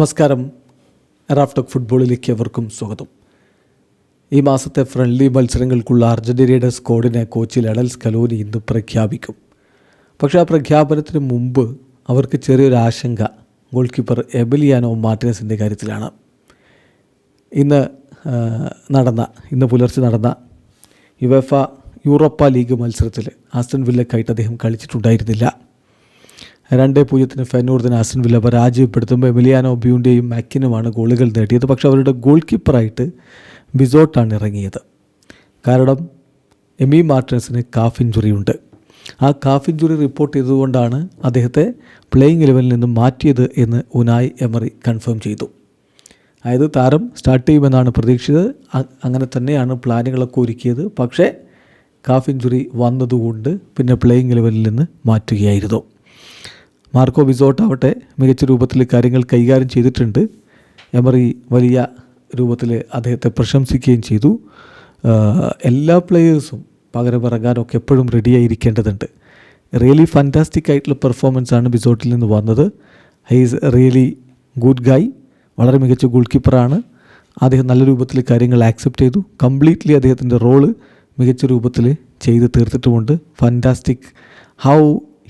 നമസ്കാരം. റാഫ്ടോക്ക് ഫുട്ബോളിലേക്ക് എവർക്കും സ്വാഗതം. ഈ മാസത്തെ ഫ്രണ്ട്ലി മത്സരങ്ങൾക്കുള്ള അർജന്റീനയുടെ സ്ക്വാഡിനെ കോച്ച് ലഡൽ സ്കലോനി ഇന്ന് പ്രഖ്യാപിക്കും. പക്ഷേ ആ പ്രഖ്യാപനത്തിന് മുമ്പ് അവർക്ക് ചെറിയൊരു ആശങ്ക. ഗോൾ കീപ്പർ എബലിയാനോ മാർട്ടിനസിന്റെ കാര്യത്തിലാണ്. ഇന്ന് നടന്ന ഇന്ന് പുലർച്ചെ നടന്ന യുവഫ യൂറോപ്പ ലീഗ് മത്സരത്തിൽ ആസ്റ്റൻ വില്ലക്കായിട്ട് അദ്ദേഹം കളിച്ചിട്ടുണ്ടായിരുന്നില്ല. രണ്ട് പൂജ്യത്തിന് ഫെനൂർദിന് ആസ്റ്റൺ വില്ല പരാജയപ്പെടുത്തുമ്പോൾ എമിലിയാനോ ബ്യൂണ്ടിയും മാക്കിനുമാണ് ഗോളുകൾ നേടിയത്. പക്ഷേ അവരുടെ ഗോൾ കീപ്പറായിട്ട് ബിസോട്ടാണ് ഇറങ്ങിയത്. കാരണം എമി മാർട്ടിനസിന് കാഫ് ഇഞ്ചുറി ഉണ്ട്. ആ കാഫ് ഇഞ്ചുറി റിപ്പോർട്ട് ചെയ്തുകൊണ്ടാണ് അദ്ദേഹത്തെ പ്ലേയിങ് ഇലവനിൽ നിന്നും മാറ്റിയത് എന്ന് ഉനായ് എമറി കൺഫേം ചെയ്തു. അതായത് താരം സ്റ്റാർട്ട് ചെയ്യുമെന്നാണ് പ്രതീക്ഷിച്ചത്. അങ്ങനെ തന്നെയാണ് പ്ലാനുകളൊക്കെ ഒരുക്കിയത്. പക്ഷേ കാഫ് ഇഞ്ചുറി വന്നതുകൊണ്ട് പിന്നെ പ്ലേയിങ് ലെവലിൽ നിന്ന് മാറ്റുകയായിരുന്നു. മാർക്കോ ബിസോട്ട് ആവട്ടെ മികച്ച രൂപത്തിൽ കാര്യങ്ങൾ കൈകാര്യം ചെയ്തിട്ടുണ്ട്. എമറി വലിയ രൂപത്തിൽ അദ്ദേഹത്തെ പ്രശംസിക്കുകയും ചെയ്തു. എല്ലാ പ്ലെയേഴ്സും പകരമിറങ്ങാനൊക്കെ എപ്പോഴും റെഡിയായിരിക്കേണ്ടതുണ്ട് റിയലി ഫാന്റാസ്റ്റിക് ആയിട്ടുള്ള പെർഫോമൻസ് ആണ് ബിസോട്ടിൽ നിന്ന് വന്നത്. ഹീസ് റിയലി ഗുഡ് ഗായ് വളരെ മികച്ച ഗോൾ കീപ്പറാണ് അദ്ദേഹം നല്ല രൂപത്തിൽ കാര്യങ്ങൾ ആക്സെപ്റ്റ് ചെയ്തു. കംപ്ലീറ്റ്ലി അദ്ദേഹത്തിന്റെ റോൾ മികച്ച രൂപത്തിൽ ചെയ്ത് തീർത്തിട്ടുമുണ്ട്. Fantastic how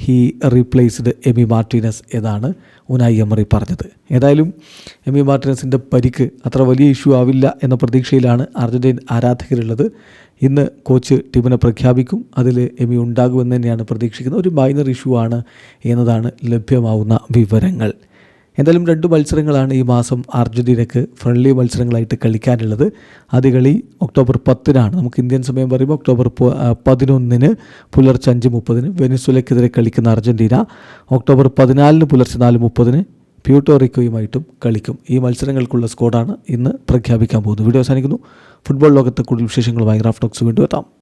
he replaced Emi Martinez എന്നാണ് ഉനായി എമറി പറഞ്ഞത്. ഏതായാലും എമി മാർട്ടിനസിന്റെ പരിക്ക് അത്ര വലിയ ഇഷ്യൂ ആവില്ല എന്ന പ്രതീക്ഷയിലാണ് അർജന്റീൻ ആരാധകരുള്ളത്. ഇന്ന് കോച്ച് ടീമിനെ പ്രഖ്യാപിക്കും. അതിൽ എമി ഉണ്ടാകുമെന്ന് തന്നെയാണ് പ്രതീക്ഷിക്കുന്നത്. ഒരു മൈനർ ഇഷ്യൂ ആണ് എന്നതാണ് ലഭ്യമാവുന്ന വിവരങ്ങൾ. എന്തായാലും രണ്ട് മത്സരങ്ങളാണ് ഈ മാസം അർജന്റീനയ്ക്ക് ഫ്രണ്ട്ലി മത്സരങ്ങളായിട്ട് കളിക്കാനുള്ളത്. അത് കളി ഒക്ടോബർ പത്തിനാണ്. നമുക്ക് ഇന്ത്യൻ സമയം പറയുമ്പോൾ ഒക്ടോബർ പതിനൊന്നിന് പുലർച്ചെ അഞ്ച് മുപ്പതിന് വെനിസ്വലയ്ക്കെതിരെ കളിക്കുന്ന അർജന്റീന ഒക്ടോബർ പതിനാലിന് പുലർച്ചെ നാല് മുപ്പതിന് പ്യൂട്ടോറിക്കോയുമായിട്ടും കളിക്കും. ഈ മത്സരങ്ങൾക്കുള്ള സ്കോഡാണ് ഇന്ന് പ്രഖ്യാപിക്കാൻ പോകുന്നത്. വീഡിയോ അവസാനിക്കുന്നു. ഫുട്ബോൾ ലോകത്തെ കൂടുതൽ വിശേഷങ്ങളുമായി റാഫ്റ്റോക്സ് വീണ്ടും എത്താം.